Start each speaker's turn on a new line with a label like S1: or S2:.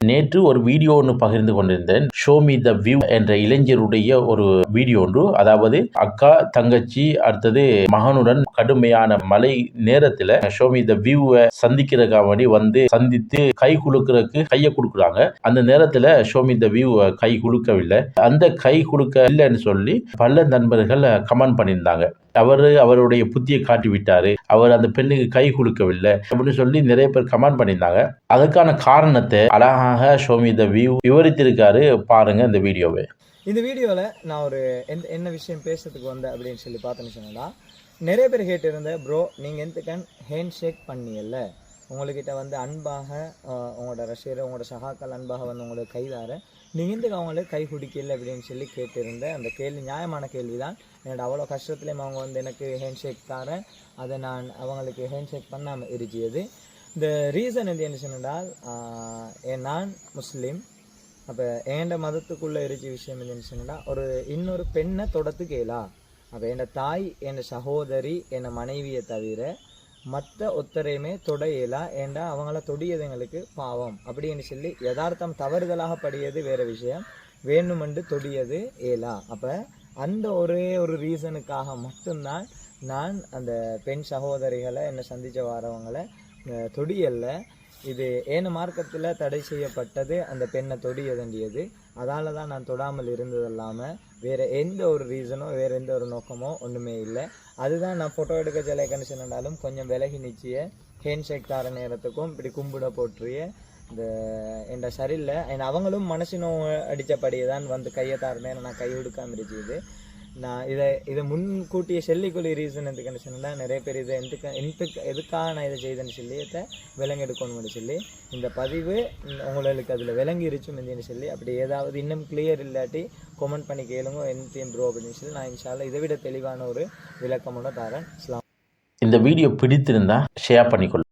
S1: நேற்று ஒரு வீடியோ ஒன்று பகிர்ந்து கொண்டிருந்தேன். ஷோ மீ த வியூ என்ற இளைஞருடைய ஒரு வீடியோ ஒன்று. அதாவது அக்கா தங்கச்சி அடுத்தது மகனுடன் கடுமையான மழை நேரத்தில் ஷோ மீ த வியூவை சந்திக்கிறதுக்காக வேண்டி வந்து சந்தித்து கை குலுக்கிறதுக்கு கையை கொடுக்குறாங்க அந்த நேரத்தில் ஷோ மீ த வியூ கை குலுக்கவில்லை. அந்த கை குலுக்க இல்லைன்னு சொல்லி பல நண்பர்கள் கமெண்ட் பண்ணியிருந்தாங்க. அவர் அவருடைய புத்தியை காட்டி விட்டாரு. அவர் அந்த பெண்ணுக்கு கை குலுக்கவில்லை அப்படின்னு சொல்லி நிறைய பேர் கமெண்ட் பண்ணியிருந்தாங்க. அதுக்கான காரணத்தை அழகாக ஷோமி த வியூ விவரித்திருக்காரு. பாருங்க இந்த வீடியோவை.
S2: இந்த வீடியோவில் நான் ஒரு எந்த என்ன விஷயம் பேசுறதுக்கு வந்தேன் அப்படின்னு சொல்லி பார்த்தேன்னு சொன்னா நிறைய பேர் கேட்டிருந்த ப்ரோ நீங்கள் எந்தக்கன் ஹேண்ட் ஷேக் பண்ணியல்ல? உங்கள்கிட்ட வந்து அன்பாக உங்களோட ரசிகர் உங்களோட சகாக்கள் அன்பாக வந்து உங்களுக்கு கைதார நீங்கள் எந்தக்கு அவங்களுக்கு கை குடிக்கல? அப்படின்னு சொல்லி கேட்டிருந்த அந்த கேள்வி நியாயமான கேள்வி தான் என்னோட அவ்வளோ கஷ்டத்துலேயும் அவங்க வந்து எனக்கு ஹேண்ட் ஷேக் தாரேன். அதை நான் அவங்களுக்கு ஹேண்ட் ஷேக் பண்ணாமல் இருக்கியது இந்த ரீசன் எது என்ன சொன்னால் நான் முஸ்லீம் அப்போ என்ட மதத்துக்குள்ள இருக்க விஷயம் என்னன்னு சொன்னால் ஒரு இன்னொரு பெண்ணை தொடத்து கேளா. அப்போ என் தாய் என் சகோதரி என் மனைவியை தவிர மற்ற ஒத்தரையுமே தொடையலா ஏண்டா அவங்கள தொடியது எங்களுக்கு பாவம். அப்படின்னு சொல்லி யதார்த்தம் தவறுதலாக படியது வேற விஷயம். வேணுமென்று தொடியது ஏலா அப்போ அந்த ஒரே ஒரு ரீசனுக்காக மட்டும்தான் நான் அந்த பெண் சகோதரிகளை என்னை சந்தித்த வரவங்களை தொடி தொடியல்ல இது ஏன மார்க்கத்தில் தடை செய்யப்பட்டது அந்த பெண்ணை தொடிய வேண்டியது அதால் தான் நான் தொடாமல் இருந்தது இல்லாமல் வேறு எந்த ஒரு ரீசனோ வேறு எந்த ஒரு நோக்கமோ ஒன்றுமே இல்லை. அதுதான் நான் ஃபோட்டோ எடுக்க சிலை இருந்தாலும் கொஞ்சம் விலகி நிச்சய ஹேண்ட் ஷேக் தார நேரத்துக்கும் இப்படி கும்பிட போற்றிய இந்த என் சரியில்லை. என் அவங்களும் நோ அடித்தபடியே தான் வந்து கையை தார நேரம் நான் கை கொடுக்காம இருக்குது நான் இதை இதை முன்கூட்டிய செல்லிக்குள்ளி ரீசன் எதுக்குன்னு சொன்னால் நிறைய பேர் இதை எதுக்கு எதுக்கு எதுக்காக நான் இதை செய்தேன்னு சொல்லி இதை விலங்கெடுக்கணும்னு சொல்லி இந்த பதிவு உங்களுக்கு அதில் விளங்கிருச்சும் என்று சொல்லி அப்படி ஏதாவது இன்னும் கிளியர் இல்லாட்டி கமெண்ட் பண்ணி கேளுங்க என்டிஎம் ப்ரோ அப்படின்னு சொல்லி நான் இன்ஷால்லா இதை விட தெளிவான ஒரு விளக்கமோட தரேன். இஸ்லாம்
S1: இந்த வீடியோ பிடித்திருந்தால் ஷேர் பண்ணிக்கொள்ளுங்க